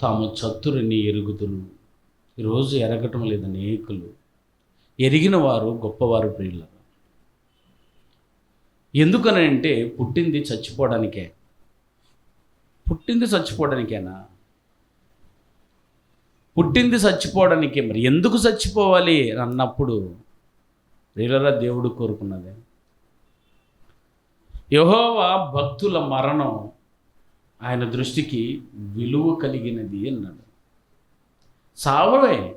తాము చతురుని ఎరుగుదును ఈరోజు ఎరగటం లేదు అనేకులు. ఎరిగిన వారు గొప్పవారు ప్రియుల. ఎందుకనంటే పుట్టింది చచ్చిపోవడానికే. పుట్టింది చచ్చిపోవడానికేనా? పుట్టింది చచ్చిపోవడానికే మరి ఎందుకు చచ్చిపోవాలి అని అన్నప్పుడు రీలరా దేవుడు కోరుకున్నదే. యహోవా భక్తుల మరణం ఆయన దృష్టికి విలువ కలిగినది అన్నాడు చావే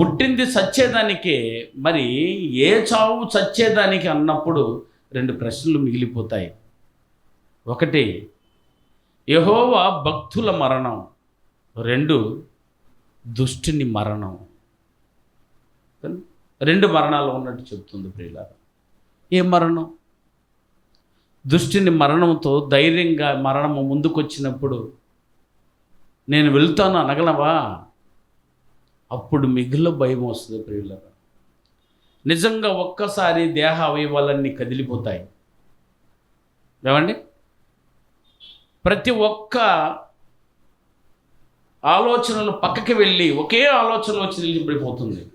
పుట్టింది చచ్చేదానికే మరి ఏ చావు చచ్చేదానికి అన్నప్పుడు రెండు ప్రశ్నలు మిగిలిపోతాయి. ఒకటి యహోవా భక్తుల మరణం. రెండు దుష్టుని మరణం. రెండు మరణాలు ఉన్నట్టు చెప్తుంది ప్రియులారా. ఏ మరణం? దుష్టిని మరణంతో ధైర్యంగా మరణము ముందుకొచ్చినప్పుడు నేను వెళ్తాను అనగలవా? అప్పుడు మిగిలిన భయం వస్తుంది ప్రియులరా. నిజంగా ఒక్కసారి దేహ అవయవాలన్నీ కదిలిపోతాయి. ఏమండి? ప్రతి ఒక్క ఆలోచనలు పక్కకి వెళ్ళి ఒకే ఆలోచన వచ్చి నిలిచిపడిపోతుంది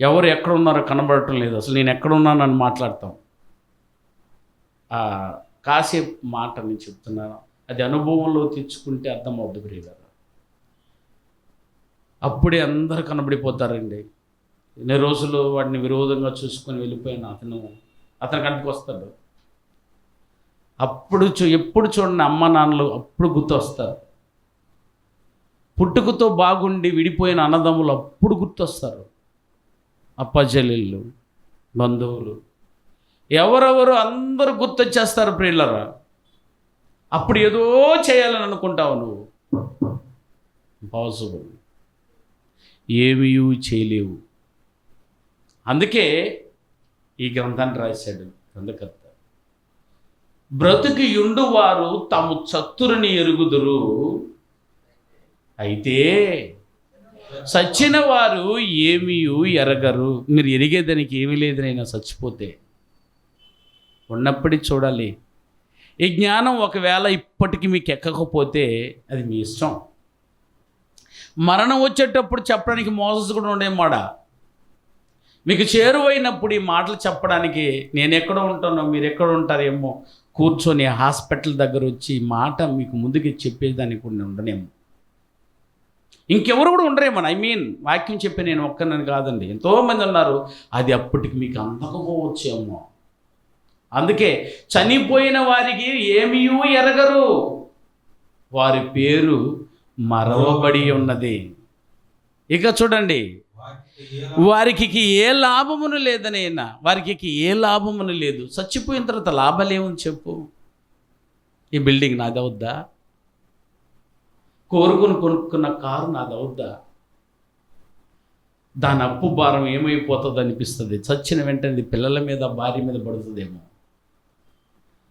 ఎవరు ఎక్కడ ఉన్నారో కనబడటం లేదు. అసలు నేను ఎక్కడున్నానని మాట్లాడతాం. కాసేపు మాట నేను చెప్తున్నాను. అది అనుభవంలో తెచ్చుకుంటే అర్థం అవుతుంది ప్రియులరా అప్పుడే అందరు కనబడిపోతారండి. ఎన్ని రోజులు వాడిని విరోధంగా చూసుకొని వెళ్ళిపోయిన అతను అతని కంటికి వస్తాడు. అప్పుడు చూ ఎప్పుడు చూడండి అమ్మ నాన్నలు అప్పుడు గుర్తొస్తారు. పుట్టుకతో బాగుండి విడిపోయిన అన్నదమ్ములు అప్పుడు గుర్తొస్తారు. అప్పచెల్లెళ్ళు బంధువులు ఎవరెవరు అందరూ గుర్తొచ్చేస్తారు ప్రియులరా? అప్పుడు ఏదో చేయాలని అనుకుంటావు నువ్వు. పాసిబుల్ ఏమీ చేయలేవు. అందుకే ఈ గ్రంథాన్ని రాశాడు గ్రంథకర్త. బ్రతుకి యుండు వారు తాము చత్తురుని ఎరుగుదురు. అయితే సచ్చిన వారు ఏమీ ఎరగరు. మీరు ఎరిగేదానికి ఏమీ లేదనైనా చచ్చిపోతే. ఉన్నప్పటికీ చూడాలి. ఈ జ్ఞానం ఒకవేళ ఇప్పటికి మీకు ఎక్కకపోతే అది మీ ఇష్టం. మరణం వచ్చేటప్పుడు చెప్పడానికి మోసస్ కూడా ఉండే మాట మీకు చేరువైనప్పుడు ఈ మాటలు చెప్పడానికి నేను ఎక్కడ ఉంటానో మీరు ఎక్కడ ఉంటారేమో కూర్చొని హాస్పిటల్ దగ్గర వచ్చి ఈ మాట మీకు ముందుకి చెప్పేదానికి కూడా ఉండనేమో ఇంకెవరు కూడా ఉండరేమో. ఐ మీన్ వాక్యం చెప్పి నేను ఒక్కనని కాదండి. ఎంతోమంది ఉన్నారు అది అప్పటికి మీకు అందకపోవచ్చేమో. అందుకే చనిపోయిన వారికి ఏమీ ఎరగరు. వారి పేరు మరవబడి ఉన్నది. ఇక చూడండి. వారికి ఏ లాభమును లేదనైనా వారికి ఏ లాభమును లేదు. చచ్చిపోయిన తర్వాత లాభాలేమని చెప్పు. ఈ బిల్డింగ్ నాది అవుద్దా? కోరుకుని కొనుక్కున్న కారు నాది దాని అప్పు భారం ఏమైపోతుంది అనిపిస్తుంది చచ్చిన వెంటనే పిల్లల మీద భార్య మీద పడుతుందేమో.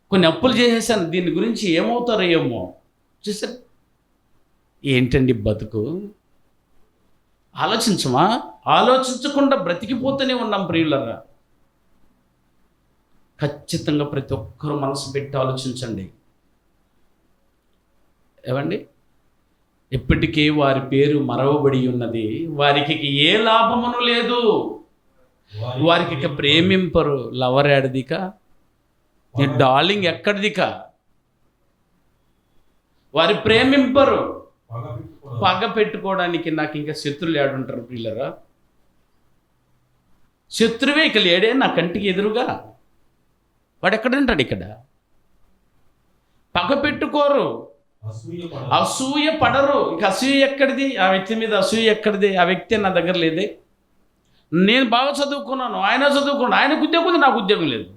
కొన్ని అప్పులు చేసేసాను. దీని గురించి ఏమవుతారో ఏమో చూసారు ఏంటండి బతుకు? ఆలోచించమా? ఆలోచించకుండా బ్రతికిపోతూనే ఉన్నాం ప్రియులరా. ఖచ్చితంగా ప్రతి ఒక్కరూ మనసు పెట్టి ఆలోచించండి. ఏమండి? ఇప్పటికే వారి పేరు మరవబడి ఉన్నది. వారికి ఏ లాభమును లేదు. వారికి ఇక ప్రేమింపరు. లవర్ యాడదిక? నీ డార్లింగ్ ఎక్కడిదిక? వారి ప్రేమింపరు. పగ పెట్టుకోవడానికి నాకు ఇంకా శత్రులు ఏడుంటారు పిల్లరా శత్రువే ఇక లేడే నా కంటికి ఎదురుగా. వాడు ఎక్కడుంటాడు ఇక్కడ? పగ పెట్టుకోరు. అసూయ పడరు. ఇక అసూయ ఎక్కడిది? ఆ వ్యక్తి మీద అసూయ ఎక్కడిది? ఆ వ్యక్తి నా దగ్గర లేదే. నేను బాగా చదువుకున్నాను. ఆయన చదువుకున్నాను ఆయనకు ఉద్యోగం ఉంది నాకు ఉద్యోగం లేదు.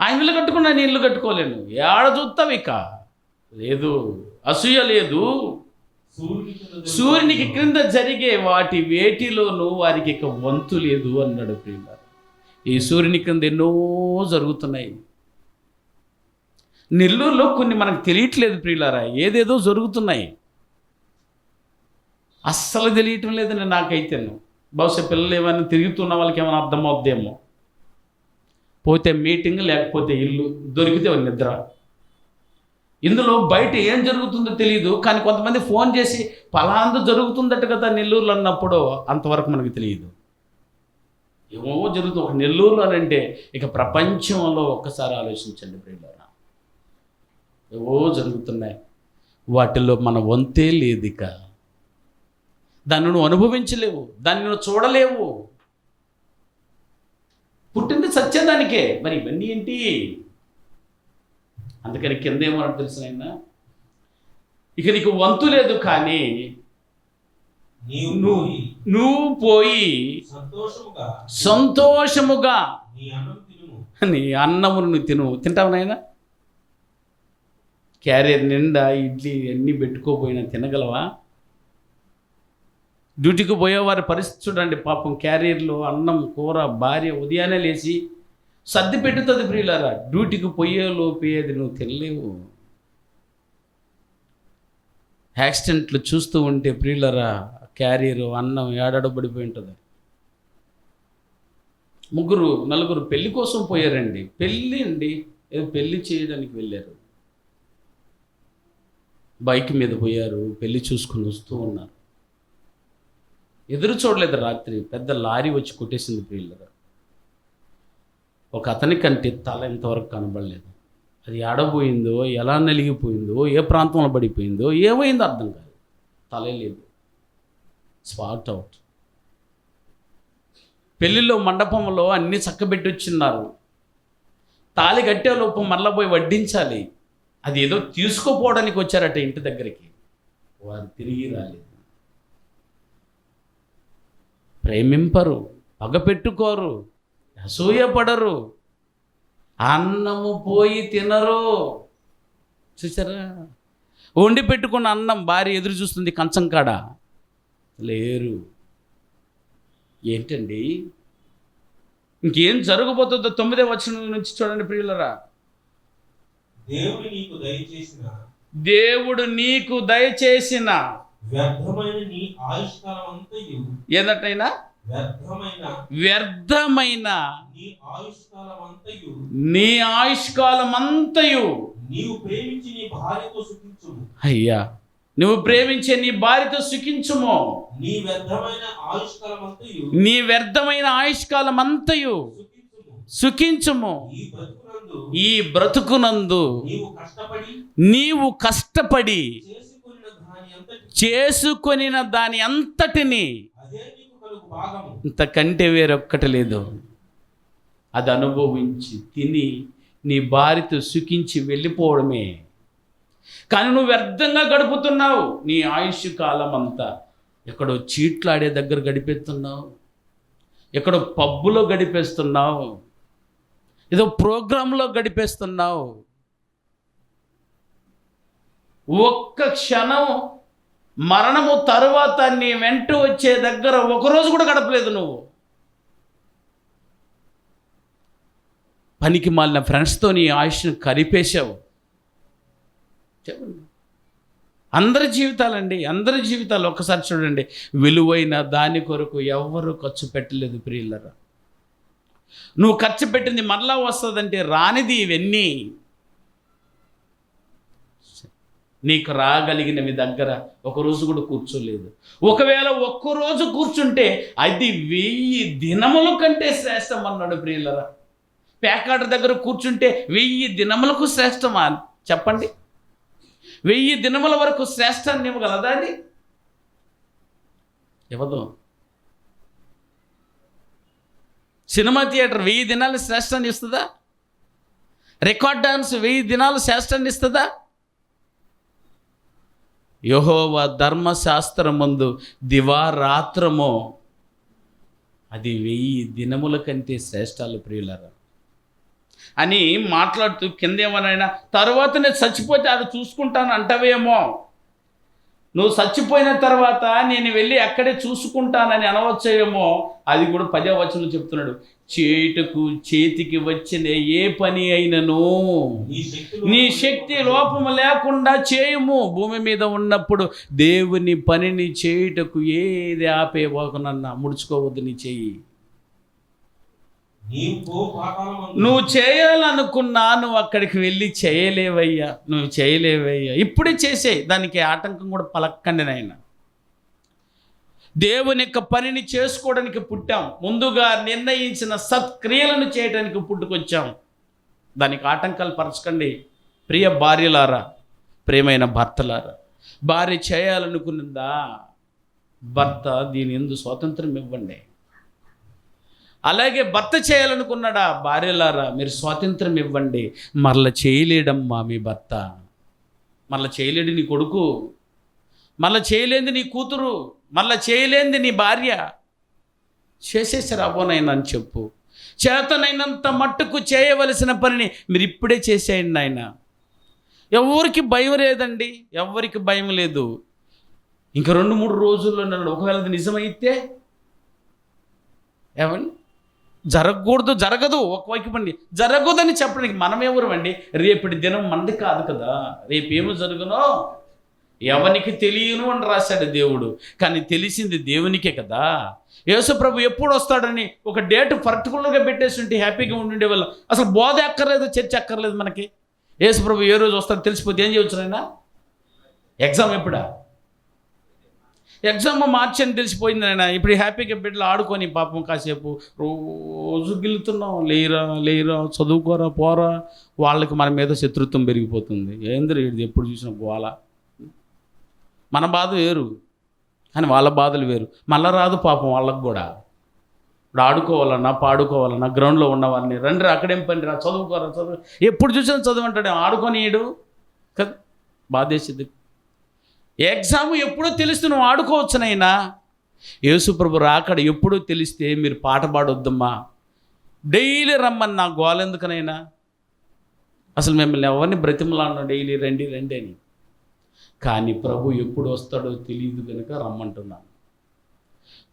ఆయన ఇల్లు కట్టుకున్నా నేను ఇల్లు కట్టుకోలేను. ఏడ చూస్తావు ఇక? లేదు అసూయ లేదు. సూర్యునికి క్రింద జరిగే వాటి వేటిలోనూ వారికి ఇక వంతు లేదు అన్నాడు ప్రియుల ఈ సూర్యుని క్రింద ఎన్నో జరుగుతున్నాయి. నెల్లూరులో కొన్ని మనకు తెలియట్లేదు ప్రియులారా ఏదేదో జరుగుతున్నాయి. అస్సలు తెలియటం లేదని నాకైతే బహుశా పిల్లలు ఏమైనా తిరుగుతున్న వాళ్ళకి ఏమైనా అర్థమవుద్దేమో. పోతే మీటింగ్ లేకపోతే ఇల్లు దొరికితే నిద్ర. ఇందులో బయట ఏం జరుగుతుందో తెలియదు కానీ కొంతమంది ఫోన్ చేసి పలాందు జరుగుతుందట కదా నెల్లూరులో అన్నప్పుడు అంతవరకు మనకు తెలియదు ఏమో జరుగుతుంది ఒక నెల్లూరులో అని అంటే ఇక ప్రపంచంలో ఒక్కసారి ఆలోచించండి ప్రియులరా. ఏవో జరుగుతున్నాయి. వాటిల్లో మన వంతే లేదు ఇక దాన్ని నువ్వు అనుభవించలేవు దాన్ని నువ్వు చూడలేవు. పుట్టింది సత్యదానికే. మరి ఇవన్నీ ఏంటి? అందుకని కింద ఏమన్నా తెలుసు ఆయన ఇక నీకు వంతు లేదు కానీ నీవు నువ్వు పోయి నువ్వు పోయి సంతోషముగా నీ అన్నమును నువ్వు తిను. తింటావు నాయనా? క్యారియర్ నిండా ఇడ్లీ అన్నీ పెట్టుకోపోయినా తినగలవా? డ్యూటీకి పోయేవారి పరిస్థితి చూడండి పాపం క్యారియర్లో అన్నం కూర భార్య ఉదయాన్నే లేచి సర్ది పెట్టుతుంది ప్రియులారా. డ్యూటీకి పోయే లోపేది నువ్వు తెలియవు యాక్సిడెంట్లు చూస్తూ ఉంటే ప్రియులరా క్యారియర్ అన్నం ఏడాడబడిపోయి ఉంటుంది ముగ్గురు నలుగురు పెళ్ళి కోసం పోయారండి. పెళ్ళి అండి ఏదో పెళ్ళి చేయడానికి వెళ్ళారు. బైక్ మీద పోయారు పెళ్ళి చూసుకుని వస్తూ ఉన్నారు. ఎదురు చూడలేదు రాత్రి. పెద్ద లారీ వచ్చి కొట్టేసింది ప్రియులరా ఒక అతని కంటే తల ఇంతవరకు కనబడలేదు. అది ఆడబోయిందో ఎలా నలిగిపోయిందో ఏ ప్రాంతంలో పడిపోయిందో ఏమైందో అర్థం కాదు తలే లేదు. Spot out. పెళ్ళిలో మండపంలో అన్ని చక్కబెట్టి వచ్చిన్నారు తాళి కట్టే లోపు మళ్ళా పోయి వడ్డించాలి. అది ఏదో తీసుకోపోవడానికి వచ్చారట ఇంటి దగ్గరికి. వారు తిరిగి రాలేదు. ప్రేమింపరు పగ పెట్టుకోరు అసూయపడరు అన్నము పోయి తినరు. చూసారా వండి పెట్టుకున్న అన్నం భార్య ఎదురు చూస్తుంది కంచం కాడ. లేరు. ఏంటండి? ఇంకేం జరగబోతుందో తొమ్మిదే వచనం నుంచి చూడండి ప్రియులరా. దేవుడు నీకు దయచేసిన దేవుడు నీకు దయచేసిన వ్యర్థమైన నీ ఆయుష్కాలం అంతయు ఏదటైనా? వ్యర్థమైన? వ్యర్థమైన? నీ ఆయుష్కాలం అంతయు నీ ఆయుష్కాలం అంతయు నీవు ప్రేమించి నీ భార్యతో సుఖించుము. అయ్యా నువ్వు ప్రేమించే నీ భార్యతో సుఖించుము. నీ వ్యర్థమైన ఆయుష్కాలం అంతయు నీ వ్యర్థమైన ఆయుష్కాలం అంతయు సుఖించుము. ఈ బ్రతుకునందు నీవు కష్టపడి దాని చేసుకొనిన దాని అంతటిని ఇంతకంటే వేరొక్కటి లేదు. అది అనుభవించి తిని నీ భార్యతో సుఖించి వెళ్ళిపోవడమే. కానీ నువ్వు వ్యర్థంగా గడుపుతున్నావు. నీ ఆయుష్ కాలం అంతా ఎక్కడో చీట్లాడే దగ్గర గడిపేస్తున్నావు. ఎక్కడో పబ్బులో గడిపేస్తున్నావు. ఏదో ప్రోగ్రాంలో గడిపేస్తున్నావు. ఒక్క క్షణం మరణము తరువాత నీ వెంట వచ్చే దగ్గర ఒకరోజు కూడా గడపలేదు నువ్వు. పనికి మాలిన ఫ్రెండ్స్తో నీ ఆయుష్ను కరిపేశావు చెప్పండి. అందరి జీవితాలండి అందరి జీవితాలు ఒక్కసారి చూడండి. విలువైన దాని కొరకు ఎవ్వరూ ఖర్చు పెట్టలేదు ప్రియులరా. నువ్వు ఖర్చు పెట్టింది మరలా వస్తుందంటే రానిది ఇవన్నీ. నీకు రాగలిగినవి దగ్గర ఒక రోజు కూడా కూర్చోలేదు. ఒకవేళ ఒక్క రోజు కూర్చుంటే అది వెయ్యి దినముల కంటే శ్రేష్టం అన్నాడు ప్రియులరా. పేకాట దగ్గర కూర్చుంటే వెయ్యి దినములకు శ్రేష్టమా? చెప్పండి. వెయ్యి దినముల వరకు శ్రేష్టాన్ని ఇవ్వగలదా అది ఇవ్వదు. సినిమా థియేటర్ వెయ్యి దినాలు శ్రేష్టాన్ని ఇస్తుందా? రికార్డ్ డాన్స్ వెయ్యి దినాలు శ్రేష్టాన్ని ఇస్తుందా? యహోవ ధర్మశాస్త్రమందు దివారాత్రమో అది వెయ్యి దినముల కంటే శ్రేష్టాలు ప్రియులరా. అని మాట్లాడుతూ కిందేమనైనా తర్వాత నేను చచ్చిపోతే అది చూసుకుంటాను అంటవేమో. నువ్వు చచ్చిపోయిన తర్వాత నేను వెళ్ళి అక్కడే చూసుకుంటానని అనవచ్చేమో అది కూడా పదే వచనం చెప్తున్నాడు. చేటుకు చేతికి వచ్చిన ఏ పని అయినను? నీ శక్తి లోపము లేకుండా చేయము. భూమి మీద ఉన్నప్పుడు దేవుని పనిని చేయుటకు ఏది ఆపేవోకనన్నా ముడుచుకోవద్దు నీ చెయ్యి. నువ్వు చేయాలనుకున్నా నువ్వు అక్కడికి వెళ్ళి చేయలేవయ్యా. నువ్వు చేయలేవయ్యా. ఇప్పుడే చేసే దానికి ఆటంకం కూడా పలక్కండి నాయన. దేవుని యొక్క పనిని చేసుకోవడానికి పుట్టాం. ముందుగా నిర్ణయించిన సత్క్రియలను చేయడానికి పుట్టుకొచ్చాం. దానికి ఆటంకాలు పరచకండి. ప్రియ భార్యలారా ప్రియమైన భర్తలారా భార్య చేయాలనుకున్నదా భర్త దీని ఎందు స్వాతంత్రం ఇవ్వండి. అలాగే భర్త చేయాలనుకున్నాడా? భార్యలారా మీరు స్వాతంత్రం ఇవ్వండి. మరల చేయలేడమ్మా మీ భర్త. మరల చేయలేడు నీ కొడుకు. మళ్ళీ చేయలేంది నీ కూతురు. మళ్ళా చేయలేంది నీ భార్య. చేసేసి రాబోనైనా అని చెప్పు. చేతనైనంత మట్టుకు చేయవలసిన పనిని మీరు ఇప్పుడే చేసేయండి ఆయన ఎవరికి భయం లేదండి ఎవరికి భయం లేదు. ఇంకా రెండు మూడు రోజుల్లో నన్ను ఒకవేళ అది నిజమైతే ఏమండి? జరగకూడదు జరగదు ఒకవైపు పండి జరగదని చెప్పడానికి మనం ఎవరు అండి రేపటి దినం మనది కాదు కదా. రేపు ఏమి జరుగునో ఎవనికి తెలియను అని రాశాడు దేవుడు. కానీ తెలిసింది దేవునికే కదా. యేసుప్రభు ఎప్పుడు వస్తాడని ఒక డేట్ పర్టికులర్గా పెట్టేసి ఉంటే హ్యాపీగా ఉండే వాళ్ళం. అసలు బోధ అక్కర్లేదు చర్చ అక్కర్లేదు మనకి. యేసుప్రభు ఏ రోజు వస్తాడో తెలిసిపోతే ఏం చేయొచ్చు నాయన? ఎగ్జామ్ ఎప్పుడా? ఎగ్జామ్ మార్చి అని తెలిసిపోయింది నాయన. ఇప్పుడు హ్యాపీగా బిడ్డలు ఆడుకొని పాపం కాసేపు రోజు గిల్లుతున్నాం. లేరా లేరా చదువుకోరా పోరా. వాళ్ళకి మన మీద శత్రుత్వం పెరిగిపోతుంది. ఏంద్రీ ఇది? ఎప్పుడు చూసిన గోల. మన బాధ వేరు కానీ వాళ్ళ బాధలు వేరు. మళ్ళా రాదు పాపం వాళ్ళకు కూడా. ఇప్పుడు ఆడుకోవాలన్నా పాడుకోవాలన్నా గ్రౌండ్లో ఉన్నవారిని రండి రా, అక్కడేం పని రా చదువుకోరా చదువు. ఎప్పుడు చూసినా చదువు అంటాడు ఆడుకొనియడు కదా బాధేసింది. ఎగ్జామ్ ఎప్పుడో తెలిస్తే నువ్వు ఆడుకోవచ్చునైనా యేసుప్రభు రాకడ ఎప్పుడో తెలిస్తే మీరు పాట పాడొద్దమ్మా. డైలీ రమ్మని నా గోలెందుకనైనా అసలు మిమ్మల్ని ఎవరిని బ్రతిమలాడినా డైలీ రండి రండి అని. కానీ ప్రభు ఎప్పుడు వస్తాడో తెలియదు కనుక రమ్మంటున్నాను.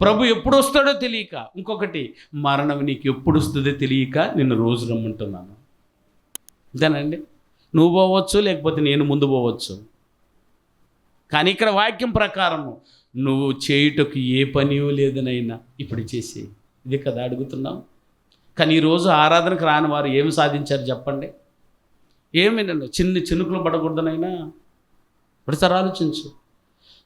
ప్రభు ఎప్పుడు వస్తాడో తెలియక ఇంకొకటి మరణం నీకు ఎప్పుడు వస్తుందో తెలియక నిన్ను రోజు రమ్మంటున్నాను. అంతేనండి? నువ్వు పోవచ్చు లేకపోతే నేను ముందు పోవచ్చు. కానీ ఇక్కడ వాక్యం ప్రకారము నువ్వు చేయుటకు ఏ పని లేదనైనా ఇప్పుడు చేసి ఇది కదా అడుగుతున్నాం. కానీ ఈరోజు ఆరాధనకు రాని వారు ఏమి సాధించారు చెప్పండి? ఏమి నన్ను చిన్న చినుకులు పడకూడదనైనా ఒకసారి ఆలోచించు.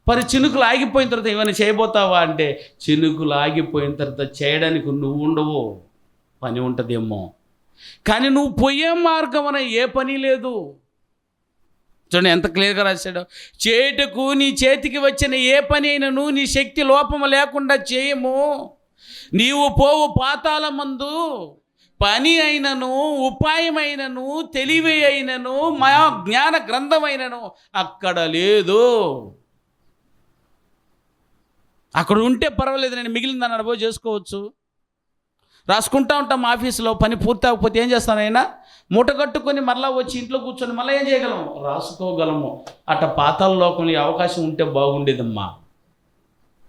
మరి చినుకులు ఆగిపోయిన తర్వాత ఏమైనా చేయబోతావా అంటే చినుకులు ఆగిపోయిన తర్వాత చేయడానికి నువ్వు ఉండవు పని ఉంటుందేమో. కానీ నువ్వు పోయే మార్గం అనే ఏ పని లేదు. చూడండి ఎంత క్లియర్గా రాశాడు. చేటుకు నీ చేతికి వచ్చిన ఏ పని అయినను నీ శక్తి లోపము లేకుండా చేయము. నీవు పోవు పాతాల మందు పని అయినను ఉపాయమైనను తెలివి అయినను మా జ్ఞాన గ్రంథమైనను అక్కడ లేదు. అక్కడ ఉంటే పర్వాలేదు నేను మిగిలిన దాన్ని అనుభవం చేసుకోవచ్చు. రాసుకుంటా ఉంటాం ఆఫీసులో పని పూర్తి అవ్వకపోతే ఏం చేస్తానైనా మూట కట్టుకొని మళ్ళీ వచ్చి ఇంట్లో కూర్చొని మళ్ళీ ఏం చేయగలము? రాసుకోగలము. అట్ట పాతాల లోకంలో అవకాశం ఉంటే బాగుండేదమ్మా.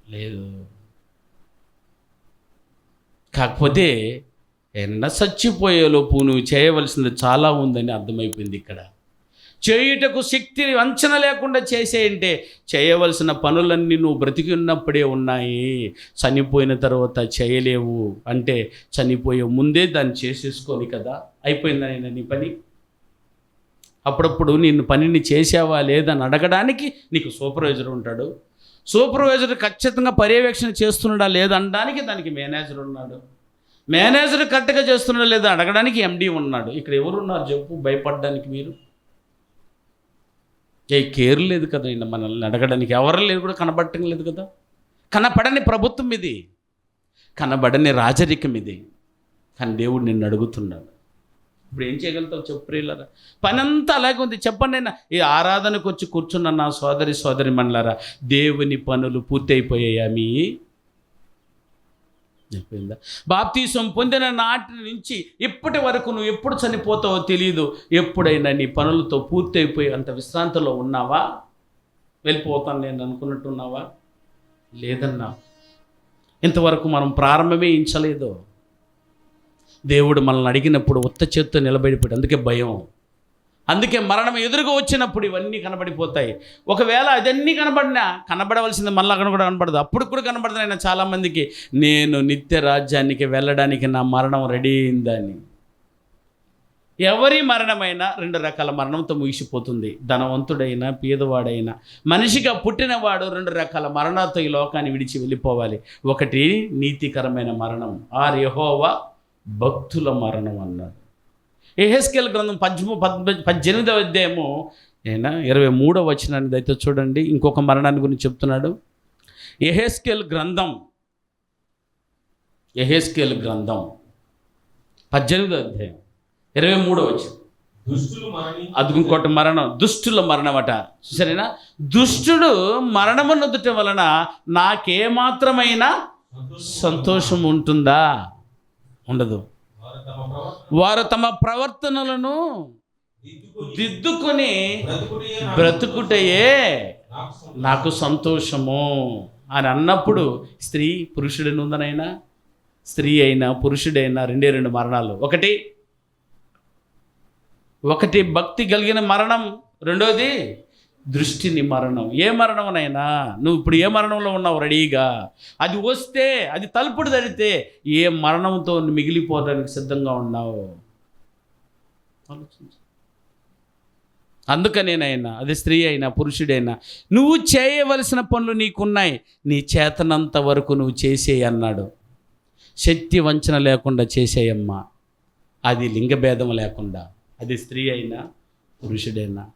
లేదు. కాకపోతే ఎన్న చచ్చిపోయేలోపు నువ్వు చేయవలసింది చాలా ఉందని అర్థమైపోయింది ఇక్కడ. చేయుటకు శక్తి వంచన లేకుండా చేసేయంటే చేయవలసిన పనులన్నీ నువ్వు బ్రతికి ఉన్నప్పుడే ఉన్నాయి. చనిపోయిన తర్వాత చేయలేవు అంటే చనిపోయే ముందే దాన్ని చేసేసుకోని కదా. అయిపోయిందని నీ పని? అప్పుడప్పుడు నిన్ను పనిని చేసావా లేదని అడగడానికి నీకు సూపర్వైజర్ ఉంటాడు. సూపర్వైజర్ ఖచ్చితంగా పర్యవేక్షణ చేస్తున్నాడా లేదనడానికి దానికి మేనేజర్ ఉన్నాడు. మేనేజర్ కరెక్ట్గా చేస్తున్నాడు లేదా అడగడానికి ఎండీ ఉన్నాడు. ఇక్కడ ఎవరున్నారు చెప్పు భయపడడానికి మీరు? ఏ కేర్ లేదు కదా ఈయన మనల్ని అడగడానికి. ఎవరు లేదు కూడా కనబడటం లేదు కదా. కనపడని ప్రభుత్వం ఇది. కనబడని రాజరికం ఇది. కానీ దేవుడు నిన్ను అడుగుతున్నాడు. ఇప్పుడు ఏం చేయగలుగుతావు చెప్పు ప్రియులరా? పని అంతా అలాగే ఉంది. చెప్పండి అయినా ఈ ఆరాధనకు వచ్చి కూర్చున్న నా సోదరి సోదరి మనలారా దేవుని పనులు పూర్తయిపోయాయా మీ? అయిపోయిందా? బాప్తీసం పొందిన నాటి నుంచి ఇప్పటి వరకు నువ్వు ఎప్పుడు చనిపోతావో తెలియదు ఎప్పుడైనా నీ పనులతో పూర్తయిపోయి అంత విశ్రాంతిలో ఉన్నావా? వెళ్ళిపోతాను నేను అనుకున్నట్టున్నావా? లేదన్నా. ఇంతవరకు మనం ప్రారంభమే ఇంచలేదు దేవుడు మనల్ని అడిగినప్పుడు ఉత్త చేత్తో నిలబడిపోయాడు. అందుకే భయం. అందుకే మరణం ఎదురుగా వచ్చినప్పుడు ఇవన్నీ కనబడిపోతాయి. ఒకవేళ అదన్నీ కనబడినా కనబడవలసింది మళ్ళీ అక్కడ కూడా కనబడదు. అప్పుడు కూడా కనబడదు ఆయన చాలామందికి నేను నిత్య రాజ్యానికి వెళ్ళడానికి నా మరణం రెడీ అయిందని. ఎవరి మరణమైనా రెండు రకాల మరణంతో ముగిసిపోతుంది. ధనవంతుడైనా పేదవాడైనా మనిషిగా పుట్టినవాడు రెండు రకాల మరణాలతో ఈ లోకాన్ని విడిచి వెళ్ళిపోవాలి. ఒకటి నీతికరమైన మరణం. ఆర్ యహోవా భక్తుల మరణం అన్నారు ఎహెస్కెల్ గ్రంథం పద్మ పద్దెనిమిదవ అధ్యాయము. అయినా ఇరవై మూడవ వచనాన్ని దయతో చూడండి. ఇంకొక మరణాన్ని గురించి చెప్తున్నాడు. ఎహెస్కెల్ గ్రంథం. ఎహెస్కెల్ గ్రంథం పద్దెనిమిదవ అధ్యాయం. ఇరవై దుష్టులు మరణి అది ఇంకోటి మరణం. దుష్టుల మరణం అట సరేనా దుష్టుడు మరణము నొద్దుట వలన నాకేమాత్రమైన సంతోషం ఉంటుందా? ఉండదు. వారు తమ ప్రవర్తనలను దిద్దుకొని బ్రతుకుటయే నాకు నాకు సంతోషము అని అన్నప్పుడు స్త్రీ పురుషుడిని ఉందనైనా స్త్రీ అయినా పురుషుడైనా రెండే రెండు మరణాలు. ఒకటి ఒకటి భక్తి కలిగిన మరణం. రెండోది దృష్టిని మరణం. ఏ మరణంనైనా నువ్వు ఇప్పుడు ఏ మరణంలో ఉన్నావు రెడీగా? అది వస్తే అది తలుపుడు తడితే ఏ మరణంతో నువ్వు మిగిలిపోవడానికి సిద్ధంగా ఉన్నావు? ఆలోచించు. అందుకనేనైనా అది స్త్రీ అయినా పురుషుడైనా నువ్వు చేయవలసిన పనులు నీకున్నాయి. నీ చేతనంత వరకు నువ్వు చేసేయి అన్నాడు. శక్తి వంచన లేకుండా చేసేయమ్మా. అది లింగభేదం లేకుండా. అది స్త్రీ అయినా పురుషుడైనా.